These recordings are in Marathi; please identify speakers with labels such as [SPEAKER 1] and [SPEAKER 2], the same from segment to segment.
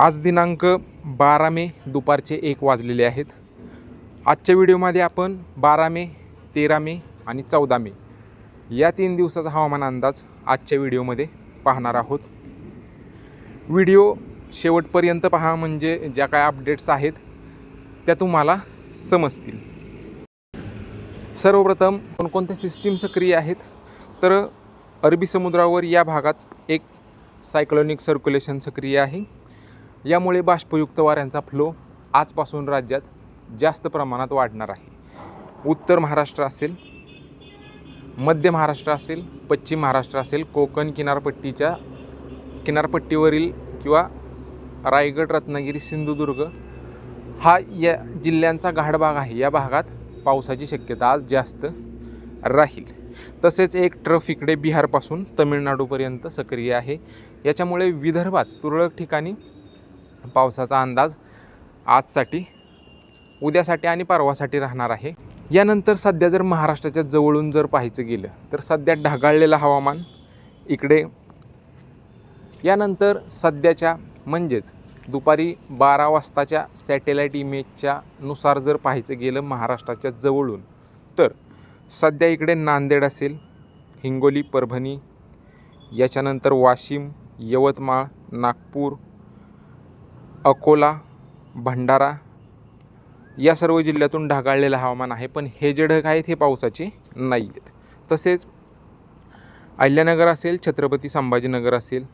[SPEAKER 1] आज दिनांक बारा मे दुपारचे एक वाजलेले आहेत. आजच्या व्हिडिओमध्ये आपण बारा मे तेरा मे आणि चौदा मे या तीन दिवसाचा हवामान अंदाज आजच्या व्हिडिओमध्ये पाहणार आहोत. व्हिडिओ शेवटपर्यंत पहा म्हणजे ज्या काय अपडेट्स आहेत त्या तुम्हाला समजतील. सर्वप्रथम कोणकोणत्या सिस्टीम सक्रिय आहेत? तर अरबी समुद्रावर या भागात एक सायक्लोनिक सर्क्युलेशन सक्रिय आहे. यामुळे बाष्पयुक्त वाऱ्यांचा फ्लो आजपासून राज्यात जास्त प्रमाणात वाढणार आहे. उत्तर महाराष्ट्र असेल मध्य महाराष्ट्र असेल पश्चिम महाराष्ट्र असेल कोकण किनारपट्टीच्या किनारपट्टीवरील किंवा रायगड रत्नागिरी सिंधुदुर्ग हा या जिल्ह्यांचा घाटभाग आहे. या भागात पावसाची शक्यता आज जास्त राहील. तसेच एक ट्रफ इकडे बिहारपासून तमिळनाडूपर्यंत सक्रिय आहे. याच्यामुळे विदर्भात तुरळक ठिकाणी पावसाचा अंदाज आजसाठी उद्यासाठी आणि परवासाठी राहणार आहे. यानंतर सध्या जर महाराष्ट्राच्या जवळून जर पाहायचं गेलं तर सध्या ढगाळलेलं हवामान इकडे यानंतर सध्याच्या म्हणजेच दुपारी बारा वाजताच्या सॅटेलाईट इमेजच्या नुसार जर पाहायचं गेलं महाराष्ट्राच्या जवळून तर सध्या इकडे नांदेड असेल हिंगोली परभणी याच्यानंतर वाशिम यवतमाळ नागपूर अकोला भंडारा या सर्व जिल्ह्यातून ढगाळलेलं हवामान आहे. पण हे जे ढग आहेत हे पावसाचे नाही आहेत तसेच अहिल्यानगर असेल छत्रपती संभाजीनगर असेल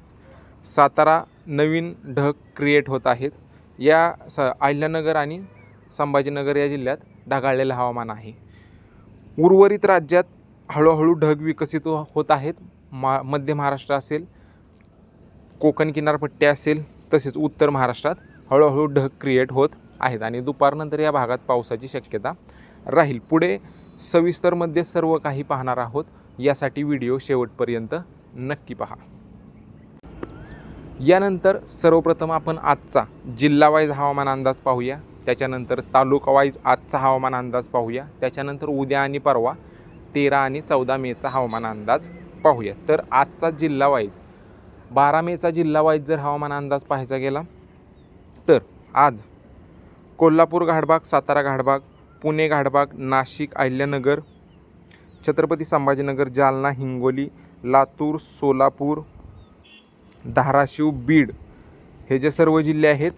[SPEAKER 1] सातारा नवीन ढग क्रिएट होत आहेत. या स अहिल्यानगर आणि संभाजीनगर या जिल्ह्यात ढगाळलेलं हवामान आहे. उर्वरित राज्यात हळूहळू ढग विकसित हो-, होत आहेत. मा मध्य महाराष्ट्र असेल कोकण किनारपट्टी असेल तसेच उत्तर महाराष्ट्रात हळूहळू ढग क्रिएट होत आहेत आणि दुपारनंतर या भागात पावसाची शक्यता राहील. पुढे सविस्तरमध्ये सर्व काही पाहणार आहोत. यासाठी व्हिडिओ शेवटपर्यंत नक्की पहा. यानंतर सर्वप्रथम आपण आजचा जिल्हावाईज हवामान अंदाज पाहूया. त्याच्यानंतर तालुकावाईज आजचा हवामान अंदाज पाहूया. त्याच्यानंतर उद्या आणि परवा तेरा आणि चौदा मेचा हवामान अंदाज पाहूया. तर आजचा जिल्हावाईज बारा मेचा जिल्हावाईज जर हवामान अंदाज पाहायचा गेला तर आज कोल्हापूर घाटबाग सातारा घाटबाग पुणे घाटबाग नाशिक अहिल्यानगर छत्रपती संभाजीनगर जालना हिंगोली लातूर सोलापूर धाराशिव बीड हे जे सर्व जिल्हे आहेत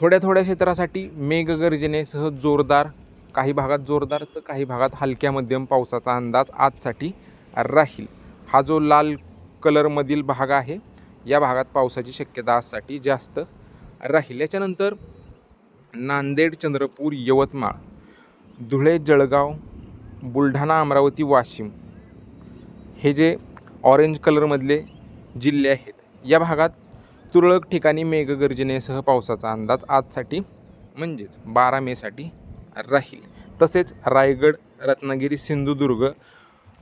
[SPEAKER 1] थोड्या थोड्या क्षेत्रासाठी मेघगर्जनेसह जोरदार काही भागात जोरदार तर काही भागात हलक्या मध्यम पावसाचा अंदाज आजसाठी राहील. हा जो लाल कलरमधील भाग आहे या भागात पावसाची शक्यता आजसाठी जास्त राहील. याच्यानंतर नांदेड चंद्रपूर यवतमाळ धुळे जळगाव बुलढाणा अमरावती वाशिम हे जे ऑरेंज कलरमधले जिल्हे आहेत या भागात तुरळक ठिकाणी मेघगर्जनेसह पावसाचा अंदाज आजसाठी म्हणजेच बारा मेसाठी राहील. तसेच रायगड रत्नागिरी सिंधुदुर्ग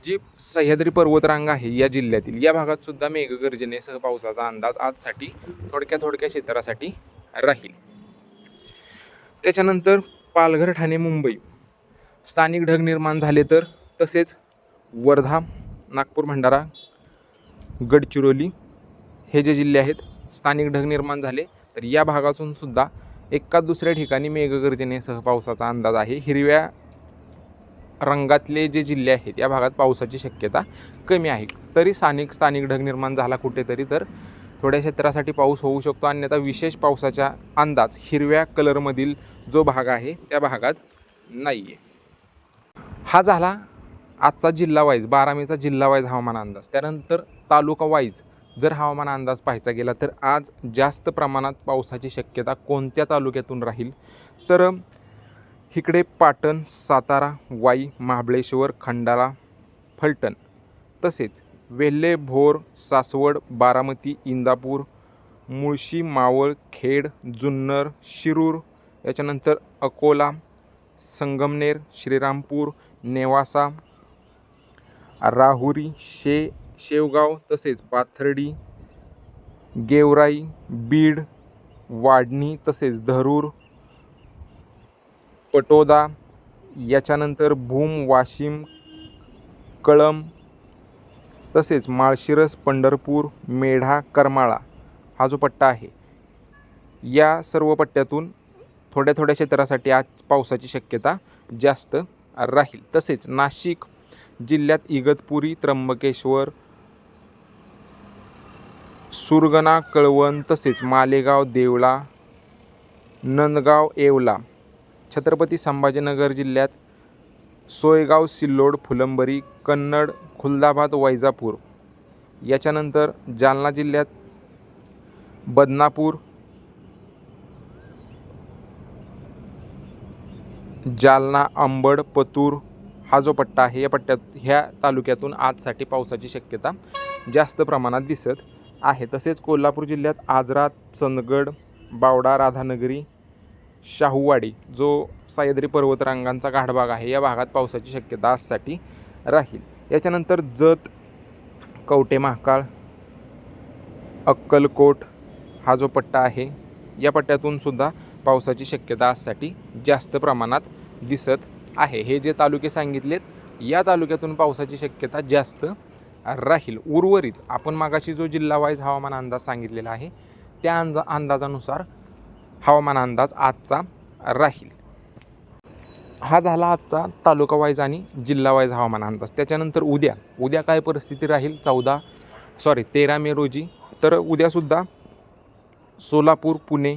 [SPEAKER 1] जी सह्याद्री पर्वतरांग आहे या जिल्ह्यातील या भागात सुद्धा मेघगर्जनेसह पावसाचा अंदाज आजसाठी थोडक्या थोडक्या क्षेत्रासाठी राहील. त्याच्यानंतर पालघर ठाणे मुंबई. स्थानिक ढग निर्माण झाले तर तसेच वर्धा नागपूर भंडारा गडचिरोली हे जे जिल्हे आहेत स्थानिक ढग निर्माण झाले तर या भागातून सुद्धा एका दुसऱ्या ठिकाणी मेघगर्जनेसह पावसाचा अंदाज आहे. हिरव्या रंगातले जे जिल्हे आहेत या भागात पावसाची शक्यता कमी आहे. तरी स्थानिक स्थानिक ढग निर्माण झाला कुठेतरी तर थोड्या क्षेत्रासाठी पाऊस होऊ शकतो. अन्यथा विशेष पावसाचा अंदाज हिरव्या कलरमधील जो भाग आहे त्या भागात नाही आहे हा झाला आजचा जिल्हा वाईज बारा मेचा जिल्हा वाईज हवामान अंदाज. त्यानंतर तालुका वाईज जर हवामान अंदाज पाहायचा गेला तर आज जास्त प्रमाणात पावसाची शक्यता कोणत्या तालुक्यातून राहील? तर इकडे पाटण सातारा वाई महाबळेश्वर खंडाळा फलटण. तसेच वेल्हे भोर सासवड बारामती इंदापूर मुळशी मावळ खेड जुन्नर शिरूर याच्यानंतर अकोला संगमनेर श्रीरामपूर नेवासा राहुरी शे शेवगाव तसेच पाथर्डी गेवराई बीड वाडणी तसेच धरूर पटोदा याच्यानंतर भूम वाशिम कळम तसेच माळशिरस पंढरपूर मेढा करमाळा हा जो पट्टा आहे या सर्व पट्ट्यातून थोड्या थोड्या क्षेत्रासाठी आज पावसाची शक्यता जास्त राहील. तसेच नाशिक जिल्ह्यात इगतपुरी त्र्यंबकेश्वर सुरगणा कळवण तसेच मालेगाव देवळा नंदगाव येवला छत्रपती संभाजीनगर जिल्ह्यात सोयगाव सिल्लोड फुलंबरी कन्नड खुलदाबाद वैजापूर. याच्यानंतर जालना जिल्ह्यात बदनापूर जालना अंबड पतूर हा जो पट्टा आहे या पट्ट्यात ह्या तालुक्यातून आजसाठी पावसाची शक्यता जास्त प्रमाणात दिसत आहे. तसेच कोल्हापूर जिल्ह्यात आजरा चंदगड बावडा राधानगरी शाहूवाडी जो सह्याद्री पर्वतरांगांचा गाढभाग आहे या भागात पावसाची शक्यता आजसाठी राहील. याच्यानंतर जत कवटे महाकाळ अक्कलकोट हा जो पट्टा आहे या पट्ट्यातून सुद्धा पावसाची शक्यता आजसाठी जास्त प्रमाणात दिसत आहे. हे जे तालुके सांगितलेत या तालुक्यातून पावसाची शक्यता जास्त राहील. उर्वरित आपण मागाशी जो जिल्हावाईज हवामान अंदाज सांगितलेला आहे त्या अंदा अंदाजानुसार हवामान अंदाज आजचा राहील. हा झाला आजचा तालुका वाईज आणि जिल्हा वाईज हवामान अंदाज. त्याच्यानंतर उद्या उद्या काय परिस्थिती राहील? चौदा सॉरी तेरा मे रोजी. तर उद्यासुद्धा सोलापूर पुणे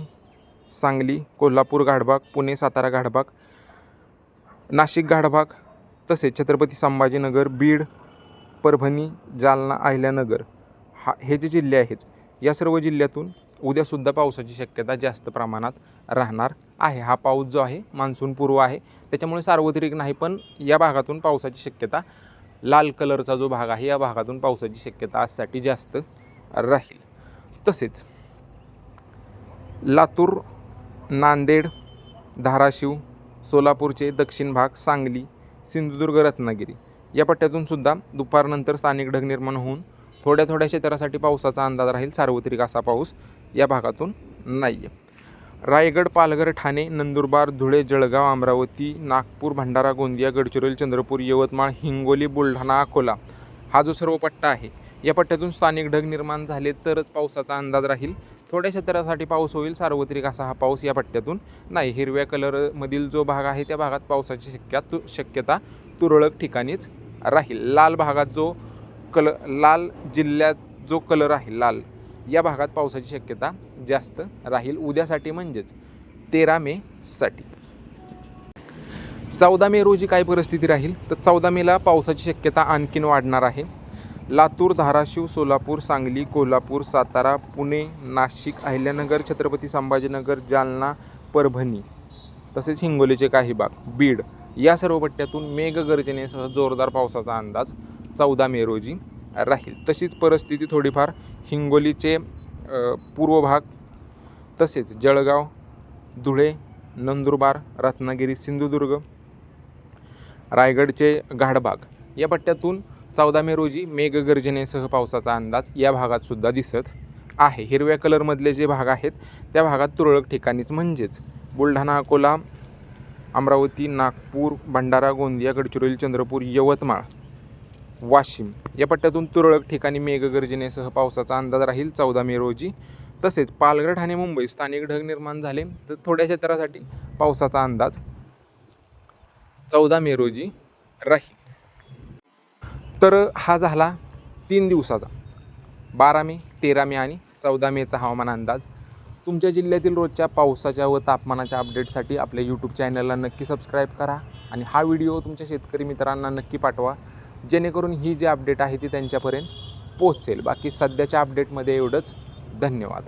[SPEAKER 1] सांगली कोल्हापूर गाढभाग पुणे सातारा गाढभाग नाशिक गाढभाग तसेच छत्रपती संभाजीनगर बीड परभणी जालना अहिल्यानगर हा हे जे जिल्हे आहेत या सर्व जिल्ह्यातून उद्यासुद्धा पावसाची शक्यता जास्त प्रमाणात राहणार आहे. हा पाऊस जो आहे मान्सून पूर्व आहे. त्याच्यामुळे सार्वत्रिक नाही पण या भागातून पावसाची शक्यता लाल कलरचा जो भाग आहे या भागातून पावसाची शक्यता आजसाठी जास्त राहील. तसेच लातूर नांदेड धाराशिव सोलापूरचे दक्षिण भाग सांगली सिंधुदुर्ग रत्नागिरी या पट्ट्यातून सुद्धा दुपारनंतर स्थानिक ढग निर्माण होऊन थोड्या थोड्या क्षेत्रासाठी पावसाचा अंदाज राहील. सार्वत्रिक असा पाऊस या भागातून नाही आहे रायगड पालघर ठाणे नंदुरबार धुळे जळगाव अमरावती नागपूर भंडारा गोंदिया गडचिरोली चंद्रपूर यवतमाळ हिंगोली बुलढाणा अकोला हा जो सर्व पट्टा आहे या पट्ट्यातून स्थानिक ढग निर्माण झाले तरच पावसाचा अंदाज राहील. थोड्या क्षेत्रासाठी पाऊस होईल सार्वत्रिक असा हा पाऊस या पट्ट्यातून नाही. हिरव्या कलरमधील जो भाग आहे त्या भागात पावसाची शक्या तु शक्यता तुरळक ठिकाणीच राहील. लाल भागात जो कल लाल जिल्ह्यात जो कलर आहे लाल या भागात पावसाची शक्यता जास्त राहील. उद्यासाठी म्हणजेच तेरा मेसाठी चौदा मे रोजी काय परिस्थिती राहील? तर चौदा मेला पावसाची शक्यता आणखीन वाढणार आहे. लातूर धाराशिव सोलापूर सांगली कोल्हापूर सातारा पुणे नाशिक अहिल्यानगर छत्रपती संभाजीनगर जालना परभणी तसेच हिंगोलीचे काही भाग बीड या सर्व पट्ट्यातून मेघगर्जनेसह जोरदार पावसाचा अंदाज चौदा मे रोजी राहील. तशीच परिस्थिती थोडीफार हिंगोलीचे पूर्व भाग तसेच जळगाव धुळे नंदुरबार रत्नागिरी सिंधुदुर्ग रायगडचे गाढबाग या पट्ट्यातून चौदा मे रोजी मेघगर्जनेसह पावसाचा अंदाज या भागातसुद्धा दिसत आहे. हिरव्या कलरमधले जे भाग आहेत त्या भागात तुरळक ठिकाणीच म्हणजेच बुलढाणा अकोला अमरावती नागपूर भंडारा गोंदिया गडचिरोली चंद्रपूर यवतमाळ वाशिम. या पट्ट्यातून तुरळक ठिकाणी मेघगर्जनेसह पावसाचा अंदाज राहील चौदा मे रोजी. तसेच पालघर ठाणे मुंबई स्थानिक ढग निर्माण झाले. तर थोड्या क्षेत्रासाठी पावसाचा अंदाज चौदा मे रोजी राहील. तर हा झाला तीन दिवसाचा. बारा मे तेरा मे आणि चौदा मेचा हवामान अंदाज. तुमच्या जिल्ह्यातील रोजच्या पावसाच्या व तापमानाच्या अपडेटसाठी आपल्या यूट्यूब चॅनलला नक्की सबस्क्राईब करा. आणि हा व्हिडिओ तुमच्या शेतकरी मित्रांना नक्की पाठवा. जेणेकरून ही जी अपडेट आहे ती त्यांच्यापर्यंत पोहोचेल. बाकी सध्याच्या अपडेटमध्ये एवढंच. धन्यवाद.